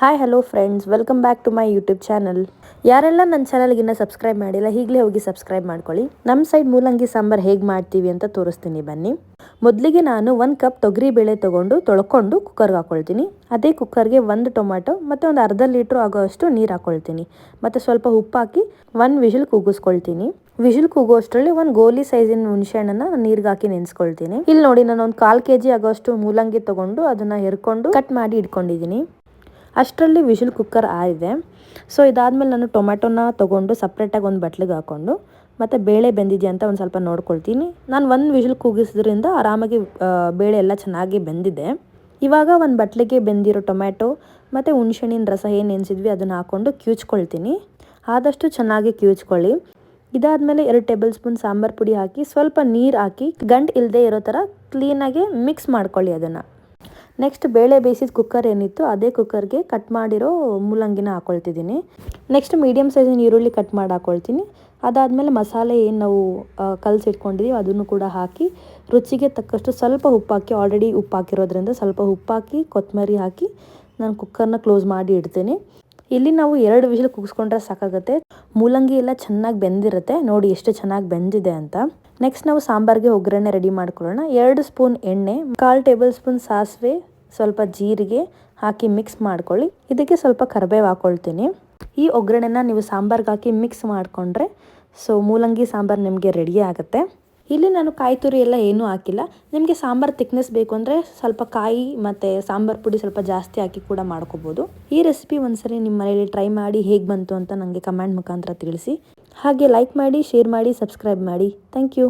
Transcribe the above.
Hi hello friends welcome back to my YouTube channel ಯಾರೆಲ್ಲ ನನ್ನ ಚಾನಲ್ಗೆ ಇನ್ನೂ ಸಬ್ಸ್ಕ್ರೈಬ್ ಮಾಡಿಲ್ಲ, ಈಗಲೇ ಹೋಗಿ ಸಬ್ಸ್ಕ್ರೈಬ್ ಮಾಡ್ಕೊಳ್ಳಿ. ನಮ್ಮ ಸೈಡ್ ಮೂಲಂಗಿ ಸಾಂಬಾರು ಹೇಗೆ ಮಾಡ್ತೀವಿ ಅಂತ ತೋರಿಸ್ತೀನಿ ಬನ್ನಿ. ಮೊದಲಿಗೆ ನಾನು ಒಂದು ಕಪ್ ತೊಗರಿ ಬೇಳೆ ತೊಗೊಂಡು ತೊಳ್ಕೊಂಡು ಕುಕ್ಕರ್ಗೆ ಹಾಕ್ಕೊಳ್ತೀನಿ ಅದೇ ಕುಕ್ಕರ್ಗೆ ಒಂದು ಟೊಮ್ಯಾಟೊ ಮತ್ತು ಒಂದು ಅರ್ಧ ಲೀಟ್ರ್ ಆಗೋಷ್ಟು ನೀರು ಹಾಕ್ಕೊಳ್ತೀನಿ ಮತ್ತು ಸ್ವಲ್ಪ ಉಪ್ಪು ಹಾಕಿ ಒಂದು ವಿಷಲ್ ಕೂಗಿಸ್ಕೊಳ್ತೀನಿ. ವಿಷಲ್ ಕೂಗೋಷ್ಟರಲ್ಲಿ ಒಂದು ಗೋಲಿ ಸೈಜಿನ ಹುಣಸೆಹಣ್ಣನ್ನ ನೀರಿಗೆ ಹಾಕಿ ನೆನೆಸ್ಕೊಳ್ತೀನಿ. ಇಲ್ಲಿ ನೋಡಿ ನಾನು ಒಂದು ಕಾಲು ಕೆ ಜಿ ಆಗೋಷ್ಟು ಮೂಲಂಗಿ ತೊಗೊಂಡು ಅದನ್ನು ಹೆರ್ಕೊಂಡು ಕಟ್ ಮಾಡಿ ಇಟ್ಕೊಂಡಿದ್ದೀನಿ ಅಷ್ಟರಲ್ಲಿ ವಿಷಲ್ ಕುಕ್ಕರ್ ಆಯಿದೆ ಸೊ ಇದಾದಮೇಲೆ ನಾನು ಟೊಮ್ಯಾಟೊನ ತೊಗೊಂಡು ಸಪ್ರೇಟಾಗಿ ಒಂದು ಬಟ್ಲಿಗೆ ಹಾಕ್ಕೊಂಡು ಮತ್ತು ಬೇಳೆ ಬೆಂದಿದೆಯಾ ಅಂತ ಒಂದು ಸ್ವಲ್ಪ ನೋಡ್ಕೊಳ್ತೀನಿ. ನಾನು ಒಂದು ವಿಷಲ್ ಕೂಗಿಸೋದ್ರಿಂದ ಆರಾಮಾಗಿ ಬೇಳೆ ಎಲ್ಲ ಚೆನ್ನಾಗಿ ಬೆಂದಿದೆ. ಇವಾಗ ಒಂದು ಬಟ್ಲಿಗೆ ಬೆಂದಿರೋ ಟೊಮ್ಯಾಟೊ ಮತ್ತು ಹುಣ್ಸೆಣ್ಣಿನ ರಸ ಏನು ನೆನೆಸಿದ್ವಿ ಅದನ್ನು ಹಾಕ್ಕೊಂಡು ಕ್ಯೂಚ್ಕೊಳ್ತೀನಿ. ಆದಷ್ಟು ಚೆನ್ನಾಗಿ ಕ್ಯೂಚ್ಕೊಳ್ಳಿ. ಇದಾದಮೇಲೆ ಎರಡು ಟೇಬಲ್ ಸ್ಪೂನ್ ಸಾಂಬಾರು ಪುಡಿ ಹಾಕಿ ಸ್ವಲ್ಪ ನೀರು ಹಾಕಿ ಗಂಟು ಇಲ್ಲದೆ ಇರೋ ಥರ ಕ್ಲೀನಾಗಿ ಮಿಕ್ಸ್ ಮಾಡ್ಕೊಳ್ಳಿ ಅದನ್ನು. ನೆಕ್ಸ್ಟ್ ಬೇಳೆ ಬೇಯಿಸಿದ ಕುಕ್ಕರ್ ಏನಿತ್ತು, ಅದೇ ಕುಕ್ಕರ್ಗೆ ಕಟ್ ಮಾಡಿರೋ ಮೂಲಂಗಿನ ಹಾಕ್ಕೊಳ್ತಿದ್ದೀನಿ ನೆಕ್ಸ್ಟ್ ಮೀಡಿಯಮ್ ಸೈಜಿನ ಈರುಳ್ಳಿ ಕಟ್ ಮಾಡಿ ಹಾಕ್ಕೊಳ್ತೀನಿ ಅದಾದಮೇಲೆ ಮಸಾಲೆ ಏನು ನಾವು ಕಲಸಿಟ್ಕೊಂಡಿದ್ದೀವಿ ಅದನ್ನು ಕೂಡ ಹಾಕಿ, ರುಚಿಗೆ ತಕ್ಕಷ್ಟು ಸ್ವಲ್ಪ ಉಪ್ಪಾಕಿ ಆಲ್ರೆಡಿ ಉಪ್ಪು ಹಾಕಿರೋದ್ರಿಂದ ಸ್ವಲ್ಪ ಉಪ್ಪಾಕಿ ಕೊತ್ತಂಬರಿ ಹಾಕಿ, ನಾನು ಕುಕ್ಕರ್ನ ಕ್ಲೋಸ್ ಮಾಡಿ ಇಡ್ತೀನಿ. ಇಲ್ಲಿ ನಾವು ಎರಡು ವಿಷಲ್ ಕುಗ್ಸ್ಕೊಂಡ್ರೆ ಸಾಕಾಗುತ್ತೆ. ಮೂಲಂಗಿ ಎಲ್ಲ ಚೆನ್ನಾಗಿ ಬೆಂದಿರುತ್ತೆ. ನೋಡಿ ಎಷ್ಟು ಚೆನ್ನಾಗಿ ಬೆಂದಿದೆ ಅಂತ. ನೆಕ್ಸ್ಟ್ ನಾವು ಸಾಂಬಾರ್ಗೆ ಒಗ್ಗರಣೆ ರೆಡಿ ಮಾಡ್ಕೊಳ್ಳೋಣ. ಎರಡು ಸ್ಪೂನ್ ಎಣ್ಣೆ, ಕಾಲು ಟೇಬಲ್ ಸ್ಪೂನ್ ಸಾಸಿವೆ, ಸ್ವಲ್ಪ ಜೀರಿಗೆ ಹಾಕಿ ಮಿಕ್ಸ್ ಮಾಡ್ಕೊಳ್ಳಿ. ಇದಕ್ಕೆ ಸ್ವಲ್ಪ ಕರಿಬೇವು ಹಾಕ್ಕೊಳ್ತೀನಿ ಈ ಒಗ್ಗರಣೆನ ನೀವು ಸಾಂಬಾರ್ಗೆ ಹಾಕಿ ಮಿಕ್ಸ್ ಮಾಡಿಕೊಂಡ್ರೆ ಸೊ ಮೂಲಂಗಿ ಸಾಂಬಾರು ನಿಮಗೆ ರೆಡಿ ಆಗುತ್ತೆ. ಇಲ್ಲಿ ನಾನು ಕಾಯಿ ತುರಿ ಎಲ್ಲ ಏನೂ ಹಾಕಿಲ್ಲ. ನಿಮಗೆ ಸಾಂಬಾರು ತಿಕ್ನೆಸ್ ಬೇಕು ಅಂದರೆ ಸ್ವಲ್ಪ ಕಾಯಿ ಮತ್ತು ಸಾಂಬಾರು ಪುಡಿ ಸ್ವಲ್ಪ ಜಾಸ್ತಿ ಹಾಕಿ ಕೂಡ ಮಾಡ್ಕೋಬೋದು. ಈ ರೆಸಿಪಿ ಒಂದ್ಸರಿ ನಿಮ್ಮ ಮನೇಲಿ ಟ್ರೈ ಮಾಡಿ ಹೇಗೆ ಬಂತು ಅಂತ ನನಗೆ ಕಮೆಂಟ್ ಮುಖಾಂತರ ತಿಳಿಸಿ. ಹಾಗೆ ಲೈಕ್ ಮಾಡಿ ಶೇರ್ ಮಾಡಿ ಸಬ್ಸ್ಕ್ರೈಬ್ ಮಾಡಿ. Thank you